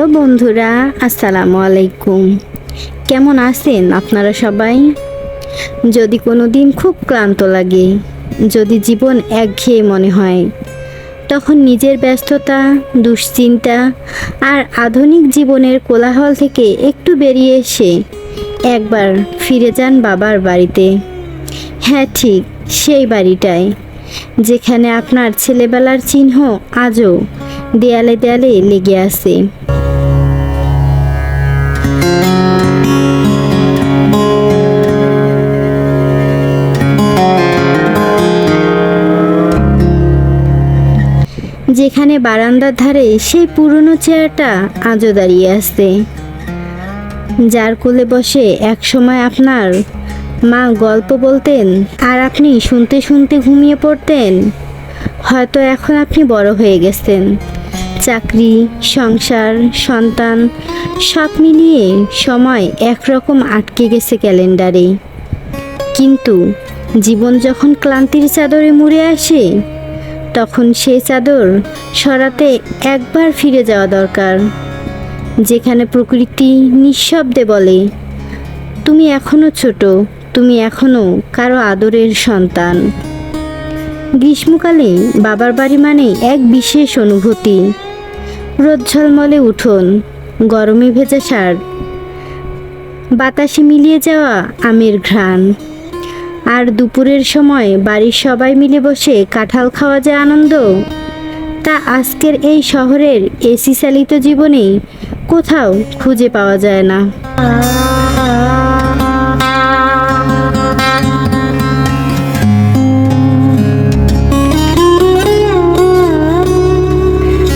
Hello বন্ধুরা, আসসালামু আলাইকুম। কেমন আছেন আপনারা সবাই? যদি কোনো দিন খুব ক্লান্ত লাগে, যদি জীবন একঘেয়ে মনে হয়, তখন নিজের ব্যস্ততা, দুশ্চিন্তা আর আধুনিক জীবনের কোলাহল থেকে একটু বেরিয়ে এসে একবার ফিরে যান বাবার বাড়িতে। হ্যাঁ ঠিক সেই বাড়িটায়, যেখানে আপনার ছেলেবেলার চিহ্ন আজও দেয়ালে দেয়ালে লেগে আছে। যেখানে বারান্দার ধারে সেই পুরনো চেয়ারটা আজও দাঁড়িয়ে আছে। যার কোলে বসে একসময় আপনার মা গল্প বলতেন, আর আপনি শুনতে শুনতে ঘুমিয়ে পড়তেন? হয়তো এখন আপনি বড় হয়ে গেছেন। চাকরি, সংসার, সন্তান, সব মিলিয়ে সময় একরকম আটকে গেছে ক্যালেন্ডারে। কিন্তু জীবন যখন ক্লান্তির চাদরে মুড়ে আসে তখন সেই চাদর সরাতে একবার ফিরে যাওয়া দরকার, যেখানে প্রকৃতি নিঃশব্দে বলে, তুমি এখনও ছোট, তুমি এখনও কারও আদরের সন্তান। গ্রীষ্মকালে বাবার বাড়ি মানে এক বিশেষ অনুভূতি। রোদ ঝলমলে উঠোন, গরমে ভেজা সার বাতাসে মিলিয়ে যাওয়া আমের ঘ্রাণ। আর দুপুরের সময় বাড়ির সবাই মিলে বসে কাঁঠাল খাওয়া যে আনন্দ। তা আজকের এই শহরের এসি চালিত জীবনে কোথাও খুঁজে পাওয়া যায় না।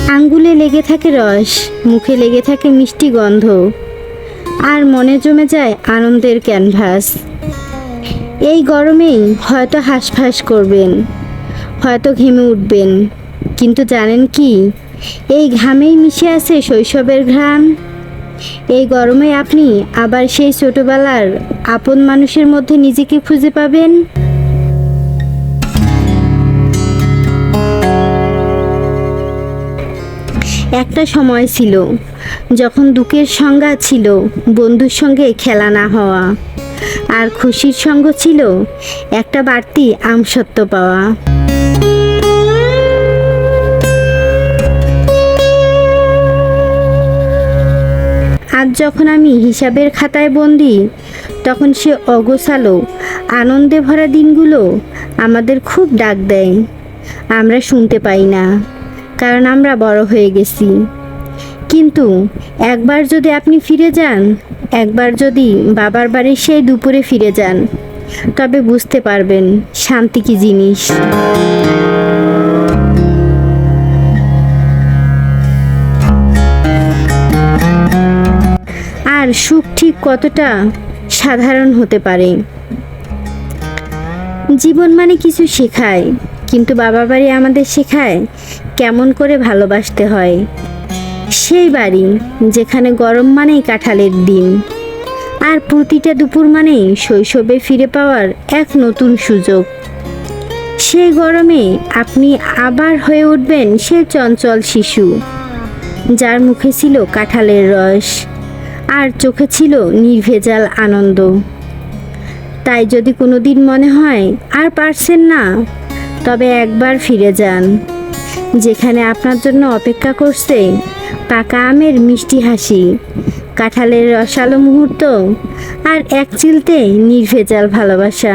আঙ্গুলে লেগে থাকে রস, মুখে লেগে থাকে মিষ্টি গন্ধ। আর মনে জমে যায় আনন্দের ক্যানভাস। এই গরমেই হয়তো হাঁসফাঁস করবেন, হয়তো ঘেমে উঠবেন, কিন্তু জানেন কি? এই ঘামেই মিশে আছে শৈশবের ঘ্রাণ। এই গরমে আপনি আবার সেই ছোটবেলার আপন মানুষের মধ্যে নিজেকে খুঁজে পাবেন। একটা সময় ছিল, যখন দুঃখের সংজ্ঞা ছিল বন্ধুর সঙ্গে খেলা না হওয়া। আর খুশির সঙ্গ ছিল একটা বাড়তি আমসত্ব পাওয়া। আজ যখন আমি হিসাবের খাতায় বন্দি, তখন সে অগোছালো, আনন্দে ভরা দিনগুলো আমাদের খুব ডাক দেয়। আমরা শুনতে পাই না, কারণ আমরা বড় হয়ে গেছি। কিন্তু একবার যদি আপনি ফিরে যান একবার যদি বাবার বাড়ির সেই দুপুরে ফিরে যান, তবে বুঝতে পারবেন শান্তি কি জিনিস। আর সুখ ঠিক কতটা সাধারণ হতে পারে। জীবন মানে কিছু শেখায়, কিন্তু বাবার বাড়ি আমাদের শেখায় কেমন করে ভালোবাসতে হয়। সেই বাড়ি, যেখানে গরম মানেই কাঁঠালের দিন আর প্রতিটা দুপুর মানেই শৈশবে ফিরে পাওয়ার এক নতুন সুযোগ। সেই গরমে আপনি আবার হয়ে উঠবেন সে চঞ্চল শিশু, যার মুখে ছিল কাঁঠালের রস, আর চোখে ছিল নির্ভেজাল আনন্দ। তাই যদি কোনো দিন মনে হয়, আর পারছেন না, তবে একবার ফিরে যান। যেখানে আপনার জন্য অপেক্ষা করছে পাকা আমের মিষ্টি হাসি, কাঁঠালের রসালো মুহূর্ত আর এক চিলতে নির্ভেজাল ভালোবাসা।